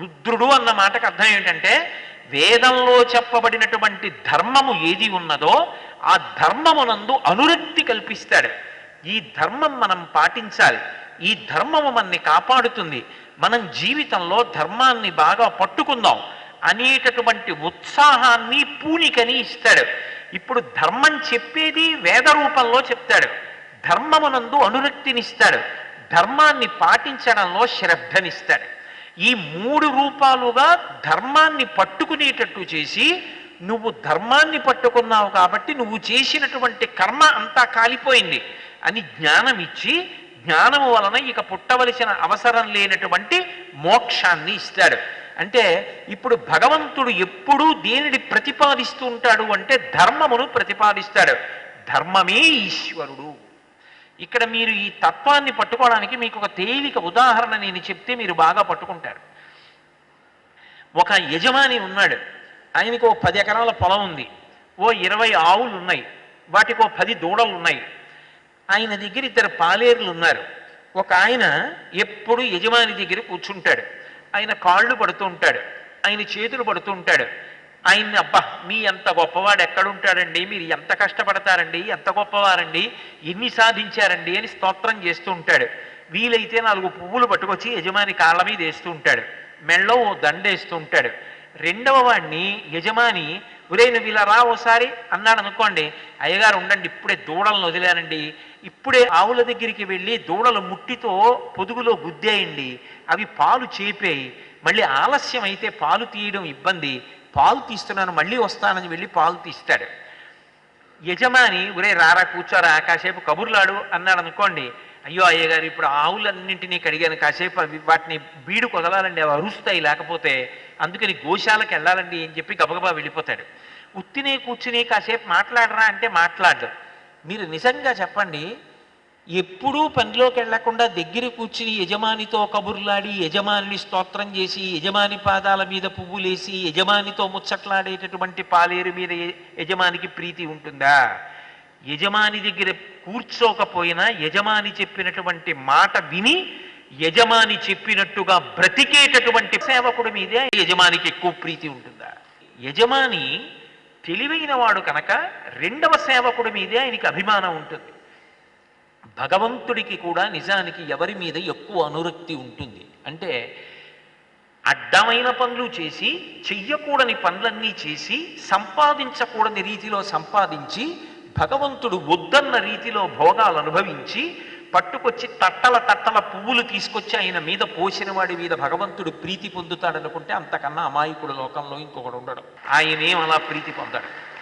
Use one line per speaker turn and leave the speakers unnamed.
రుద్రుడు అన్న మాటకు అర్థం ఏంటంటే వేదంలో చెప్పబడినటువంటి ధర్మము ఏది ఉన్నదో ఆ ధర్మమునందు అనురక్తి కల్పిస్తాడు. ఈ ధర్మం మనం పాటించాలి. ఈ ధర్మము మనని కాపాడుతుంది. మనం జీవితంలో ధర్మాన్ని బాగా పట్టుకుందాం. అనేటటువంటి ఉత్సాహాన్ని పూనికని ఇస్తాడు. ఇప్పుడు ధర్మం చెప్పేది వేద రూపంలో చెప్తాడు. ధర్మమునందు అనురక్తినిస్తాడు. ధర్మాన్ని పాటించడంలో శ్రద్ధనిస్తాడు. ఈ మూడు రూపాలుగా ధర్మాన్ని పట్టుకునేటట్టు చేసి నువ్వు ధర్మాన్ని పట్టుకున్నావు కాబట్టి నువ్వు చేసినటువంటి కర్మ అంతా కాలిపోయింది అని జ్ఞానం ఇచ్చి జ్ఞానము వలన ఇక పుట్టవలసిన అవసరం లేనటువంటి మోక్షాన్ని ఇస్తాడు. అంటే ఇప్పుడు భగవంతుడు ఎప్పుడూ దేనిని ప్రతిపాదిస్తూ ఉంటాడు అంటే ధర్మమును ప్రతిపాదిస్తాడు. ధర్మమే ఈశ్వరుడు. ఇక్కడ మీరు ఈ తత్వాన్ని పట్టుకోవడానికి మీకు ఒక తేలిక ఉదాహరణ నేను చెప్తే మీరు బాగా పట్టుకుంటారు. ఒక యజమాని ఉన్నాడు. ఆయనకు ఓ పది ఎకరాల పొలం ఉంది. ఓ ఇరవై ఆవులు ఉన్నాయి. వాటికి ఓ పది దూడలు ఉన్నాయి. ఆయన దగ్గర ఇద్దరు పాలేరులు ఉన్నారు. ఒక ఆయన ఎప్పుడు యజమాని దగ్గర కూర్చుంటాడు. ఆయన కాళ్ళు పడుతూ ఉంటాడు. ఆయన చేతులు పడుతూ ఉంటాడు. ఆయన్ని అబ్బా మీ ఎంత గొప్పవాడు ఎక్కడుంటాడండి? మీరు ఎంత కష్టపడతారండి? ఎంత గొప్పవారండి? ఎన్ని సాధించారండి? అని స్తోత్రం చేస్తూ ఉంటాడు. వీలైతే నాలుగు పువ్వులు పట్టుకొచ్చి యజమాని కాళ్ళ మీద వేస్తూ ఉంటాడు. మెళ్ళో ఓ దండేస్తూ ఉంటాడు. రెండవ వాడిని యజమాని ఒరే నువ్వు ఇలా రా ఓసారి అన్నాడు అనుకోండి. అయ్యగారు ఉండండి ఇప్పుడే దూడలను వదిలానండి. ఇప్పుడే ఆవుల దగ్గరికి వెళ్ళి దూడలు ముట్టితో పొదుగులో గుద్దేయండి. అవి పాలు చేపేయి. మళ్ళీ ఆలస్యం అయితే పాలు తీయడం ఇబ్బంది. పాలు తీస్తున్నాను మళ్ళీ వస్తానని వెళ్ళి పాలు తీస్తాడు. యజమాని ఒరే రారా కూర్చోరా కాసేపు కబుర్లాడు అన్నాడు అనుకోండి అయ్యో అయ్యగారు ఇప్పుడు ఆవులన్నింటినీ కడిగాను కాసేపు అవి వాటిని బీడు కొదలాలండి అవి అరుస్తాయి లేకపోతే అందుకని గోశాలకు వెళ్ళాలండి అని చెప్పి గబగబా వెళ్ళిపోతాడు. ఉత్తినే కూర్చుని కాసేపు మాట్లాడరా అంటే మాట్లాడు మీరు నిజంగా చెప్పండి ఎప్పుడూ పనిలోకి వెళ్ళకుండా దగ్గర కూర్చుని యజమానితో కబుర్లాడి యజమానిని స్తోత్రం చేసి యజమాని పాదాల మీద పువ్వులేసి యజమానితో ముచ్చట్లాడేటటువంటి పాలేరు మీద యజమానికి ప్రీతి ఉంటుందా? యజమాని దగ్గర కూర్చోకపోయినా యజమాని చెప్పినటువంటి మాట విని యజమాని చెప్పినట్టుగా బ్రతికేటటువంటి సేవకుడి మీదే యజమానికి ఎక్కువ ప్రీతి ఉంటుందా? యజమాని తెలివైన వాడు కనుక రెండవ సేవకుడి మీదే ఆయనకి అభిమానం ఉంటుంది. భగవంతుడికి కూడా నిజానికి ఎవరి మీద ఎక్కువ అనురక్తి ఉంటుంది? అంటే అడ్డమైన పనులు చేసి చెయ్యకూడని పనులన్నీ చేసి సంపాదించకూడని రీతిలో సంపాదించి భగవంతుడు వద్దన్న రీతిలో భోగాలు అనుభవించి పట్టుకొచ్చి తట్టల తట్టల పువ్వులు తీసుకొచ్చి ఆయన మీద పోసిన వాడి మీద భగవంతుడు ప్రీతి పొందుతాడనుకుంటే అంతకన్నా అమాయకుడు లోకంలో ఇంకొకడు ఉండడు. ఆయనేం అలా ప్రీతి పొందాడు?